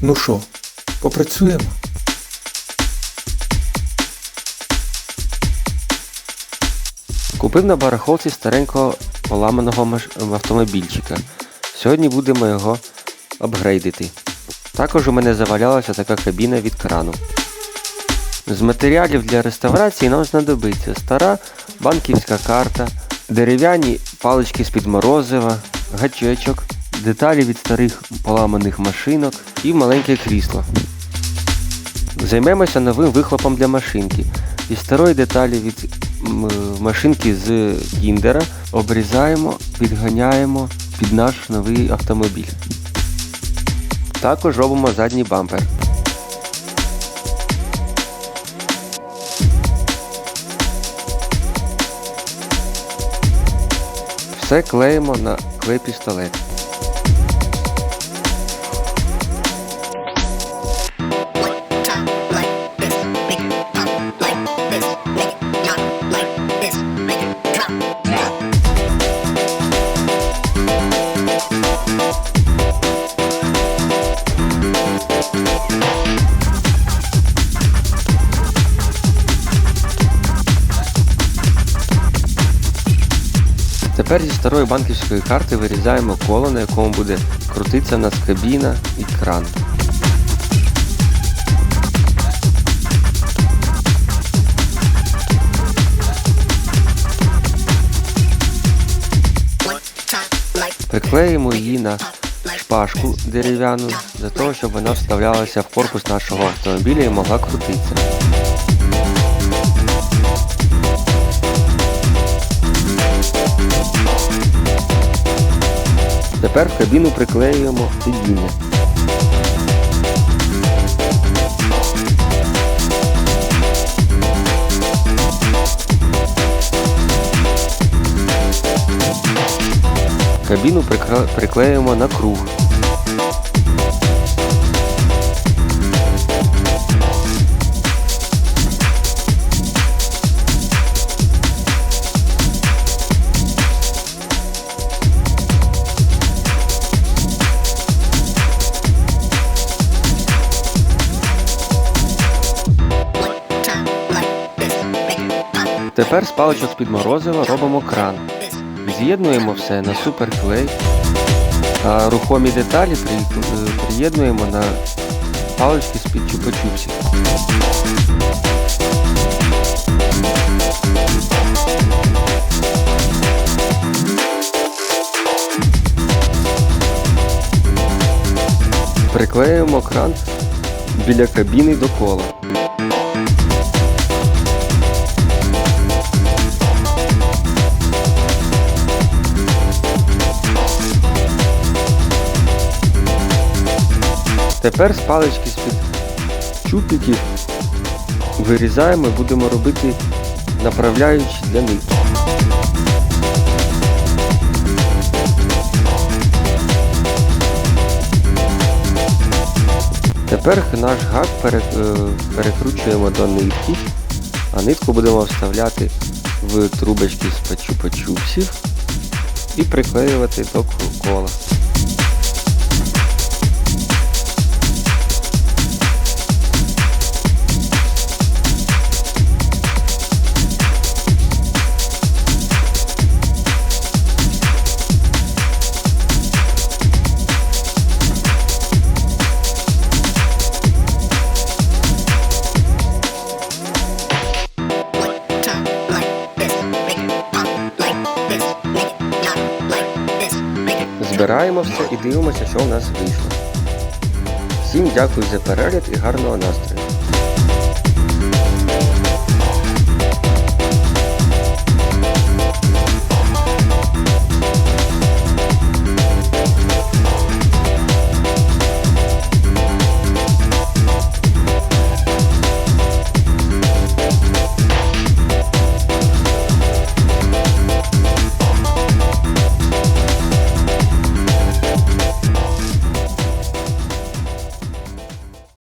Ну що, попрацюємо? Купив на барахолці старенького поламаного автомобільчика. Сьогодні будемо його апгрейдити. Також у мене завалялася така кабіна від крану. З матеріалів для реставрації нам знадобиться стара банківська карта, дерев'яні палички з-під морозива, гачечок, деталі від старих поламаних машинок і маленьке крісло. Займемося новим вихлопом для машинки. Із старої деталі від машинки з кіндера обрізаємо, підганяємо під наш новий автомобіль. Також робимо задній бампер. Все клеїмо на клей-пістолет. Top Тепер зі старої банківської карти вирізаємо коло, на якому буде крутитися нас кабіна і кран. Приклеїмо її на шпажку дерев'яну, для того, щоб вона вставлялася в корпус нашого автомобіля і могла крутитися. Тепер в кабіну приклеюємо сидіння. Кабіну приклеюємо на круг. Тепер з паличок з-під морозива робимо кран. З'єднуємо все на суперклей, а рухомі деталі е, приєднуємо на палички з-під чупа-чупсів. Приклеюємо кран біля кабіни до кола. Тепер з палички з-під чупіків вирізаємо і будемо робити направляючі для них. Тепер наш гак е, перекручуємо до нитки, а нитку будемо вставляти в трубочки з пачупа-чупсів і приклеювати до кола. Збираємо все і дивимося, що у нас вийшло. Всім дякую за перегляд і гарного настрою.